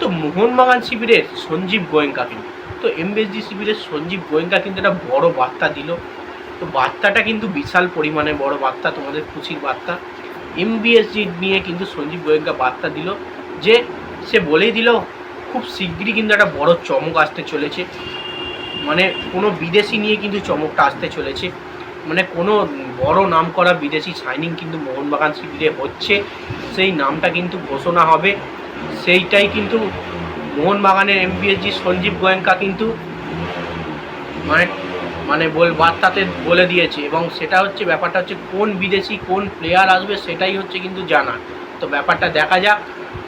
তো মোহনবাগান শিবিরের সঞ্জীব গোয়েঙ্কা কিন্তু। তো এমবিএসডি শিবিরের সঞ্জীব গোয়েঙ্কা কিন্তু একটা বড় বার্তা দিল। তো বার্তাটা কিন্তু বিশাল পরিমাণে বড় বার্তা, তোমাদের খুশির বার্তা। এমবিএসজি নিয়ে কিন্তু সঞ্জীব গোয়েঙ্কা বার্তা দিল যে, সে বলেই দিল, খুব শিগগিরই কিন্তু একটা বড় চমক আসতে চলেছে। মানে কোনো বিদেশি নিয়ে কিন্তু চমকটা আসতে চলেছে। মানে কোনো বড় নাম করা বিদেশি সাইনিং কিন্তু মোহনবাগান শিবিরে হচ্ছে। সেই নামটা কিন্তু ঘোষণা হবে। সেইটাই কিন্তু মোহনবাগানের এমবিএসজি সঞ্জীব গোয়েঙ্কা কিন্তু মানে মানে বল, বার্তাতে বলে দিয়েছে। এবং সেটা হচ্ছে, ব্যাপারটা হচ্ছে কোন বিদেশি, কোন প্লেয়ার আসবে সেটাই হচ্ছে কিন্তু জানা। তো ব্যাপারটা দেখা যাক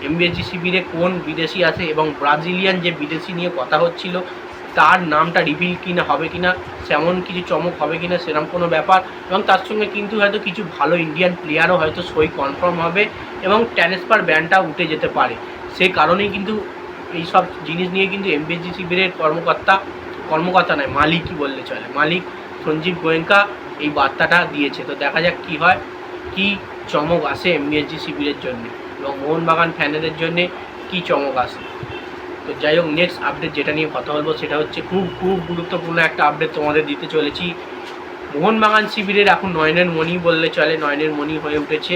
এমবিএসজি শিবিরে কোন বিদেশি আছে এবং ব্রাজিলিয়ান যে বিদেশি নিয়ে কথা হচ্ছিল, তার নামটা রিভিল কিনা, হবে কিনা, সেমন কিছু চমক হবে কিনা সেরকম কোনো ব্যাপার। এবং তার সঙ্গে কিন্তু হয়তো কিছু ভালো ইন্ডিয়ান প্লেয়ারও হয়তো সই কনফার্ম হবে এবং ট্রান্সফার ব্যানটা উঠে যেতে পারে। সেই কারণেই কিন্তু এই সব জিনিস নিয়ে কিন্তু এমবিএসজি শিবিরের কর্মকর্তা কর্মকর্তা নয়, মালিকই বললে চলে। মালিক সঞ্জীব গোয়েঙ্কা এই বার্তাটা দিয়েছে। তো দেখা যাক কি হয়, কি চমক আসে এমবিএসজি শিবিরের জন্য এবং মোহনবাগান ফ্যানেদের জন্য কি চমক আসে। তো যাই হোক নেক্সট আপডেট যেটা নিয়ে কথা বলব সেটা হচ্ছে খুব খুব গুরুত্বপূর্ণ একটা আপডেট তোমাদের দিতে চলেছি। মোহনবাগান শিবিরের এখন নয়নের মণি বললে চলে, নয়নের মণি হয়ে উঠেছে।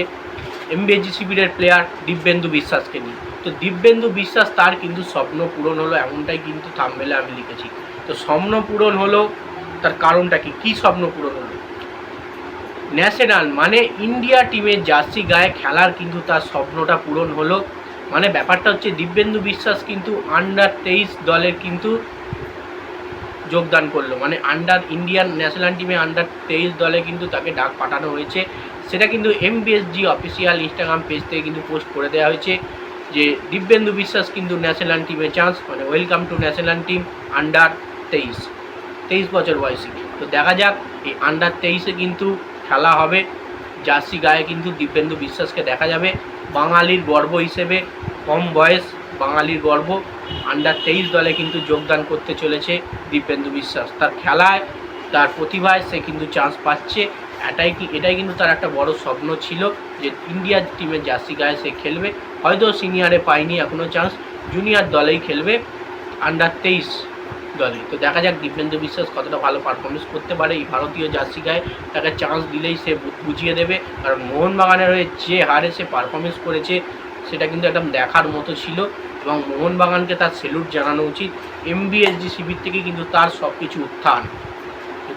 এমবিএসজি শিবিরের প্লেয়ার দিব্যেন্দু বিশ্বাসকে নিয়ে। তো দিব্যেন্দু বিশ্বাস তার কিন্তু স্বপ্ন পূরণ হলো, এমনটাই কিন্তু থামবেলে আমি লিখেছি। তো স্বপ্ন পূরণ হলো, তার কারণটা কি? কী স্বপ্ন পূরণ হলো? ন্যাশনাল মানে ইন্ডিয়া টিমের জার্সি গায়ে খেলার কিন্তু তার স্বপ্নটা পূরণ হলো। মানে ব্যাপারটা হচ্ছে দিব্যেন্দু বিশ্বাস কিন্তু আন্ডার তেইশ দলের কিন্তু যোগদান করল। মানে আন্ডার ইন্ডিয়ান ন্যাশনাল টিমে আন্ডার তেইশ দলে কিন্তু তাকে ডাক পাঠানো হয়েছে। সেটা কিন্তু এমবিএসজি অফিসিয়াল ইনস্টাগ্রাম পেজ থেকে কিন্তু পোস্ট করে দেওয়া হয়েছে যে দিব্যেন্দু বিশ্বাস কিন্তু ন্যাশনাল টিমে চান্স মানে welcome to national team under তেইশ। তেইশ বছর বয়সী। তো দেখা যাক, এই আন্ডার তেইশে কিন্তু খেলা হবে। জার্সি গায়ে কিন্তু দিব্যেন্দু বিশ্বাসকে দেখা যাবে। বাঙালির গর্ব হিসেবে, কম বয়স বাঙালির গর্ব। আন্ডার তেইশ দলে কিন্তু যোগদান করতে চলেছে দিব্যেন্দু বিশ্বাস। তার খেলায়, তার প্রতিভায় সে কিন্তু চান্স পাচ্ছে। এটাই কি, এটাই কিন্তু তার একটা বড় স্বপ্ন ছিল যে ইন্ডিয়ার টিমের জার্সি গায়ে সে খেলবে। হয়তো সিনিয়রে পায়নি এখনও চান্স জুনিয়র দলেই খেলবে আন্ডার তেইশ দলে। তো দেখা যাক দিব্যেন্দু বিশ্বাস কতটা ভালো পারফরমেন্স করতে পারে এই ভারতীয় জার্সি গায়ে। তাকে চান্স দিলেই সে বুঝিয়ে দেবে। কারণ মোহনবাগানের হয়ে যে হারে সে পারফরমেন্স করেছে, সেটা কিন্তু একদম দেখার মতো ছিল। এবং মোহনবাগানকে তার সেলুট জানানো উচিত। এমবিএসজি শিবির থেকে কিন্তু তার সব কিছু উত্থান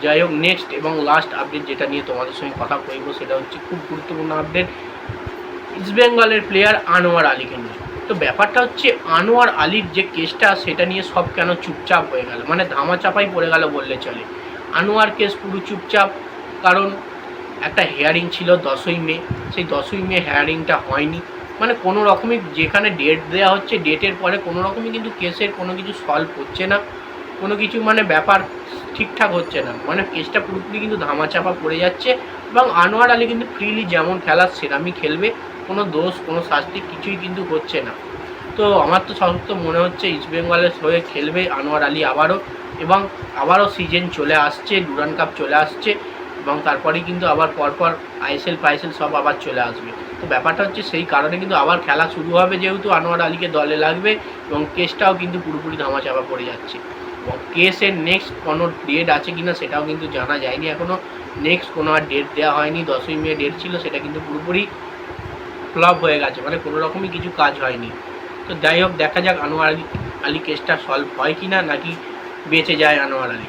যাই হোক নেক্সট এবং লাস্ট আপডেট যেটা নিয়ে তোমাদের সঙ্গে কথা কইব সেটা হচ্ছে খুব গুরুত্বপূর্ণ আপডেট ইস্টবেঙ্গলের প্লেয়ার আনোয়ার আলীকে নিয়ে। তো ব্যাপারটা হচ্ছে আনোয়ার আলীর যে কেসটা সেটা নিয়ে সব কেন চুপচাপ হয়ে গেল? মানে ধামাচাপাই পড়ে গেল বললে চলে। আনোয়ার কেস পুরো চুপচাপ, কারণ একটা হেয়ারিং ছিল দশই মে। সেই দশই মে হেয়ারিংটা হয়নি। মানে কোনো রকমই যেখানে ডেট দেওয়া হচ্ছে ডেটের পরে কোনো রকমই কিন্তু কেসের কোনো কিছু সলভ হচ্ছে না। কোনো কিছু মানে ব্যাপার ঠিকঠাক হচ্ছে না। মানে কেসটা পুরোপুরি কিন্তু ধামাচাপা পড়ে যাচ্ছে এবং আনোয়ার আলী কিন্তু ফ্রিলি যেমন খেলার সেরামই খেলবে, কোনো দোষ, কোনো শাস্তি কিছুই কিন্তু হচ্ছে না। তো আমার তো সত্য মনে হচ্ছে ইস্টবেঙ্গলের হয়ে খেলবে আনোয়ার আলী আবারও এবং আবারও সিজন চলে আসছে ডুরান কাপ চলে আসছে এবং তারপরেই কিন্তু আবার পরপর আইএসএল ফাইএসএল সব আবার চলে আসবে। তো ব্যাপারটা হচ্ছে সেই কারণে কিন্তু আবার খেলা শুরু হবে যেহেতু আনোয়ার আলীকে দলে লাগবে এবং কেসটাও কিন্তু পুরোপুরি ধামাচাপা পড়ে যাচ্ছে। এবং কেসের নেক্সট কোনো ডেট আছে কিনা সেটাও কিন্তু জানা যায়নি এখনও নেক্সট কোনো আর ডেট দেওয়া হয়নি, দশই মে ডেট ছিল, সেটা কিন্তু পুরোপুরি ফ্লপ হয়ে গেছে মানে কোনো রকমই কিছু কাজ হয়নি। তো যাই হোক, দেখা যাক আনোয়ার আলী আলী কেসটা সলভ হয় কি না নাকি বেঁচে যায় আনোয়ার আলী।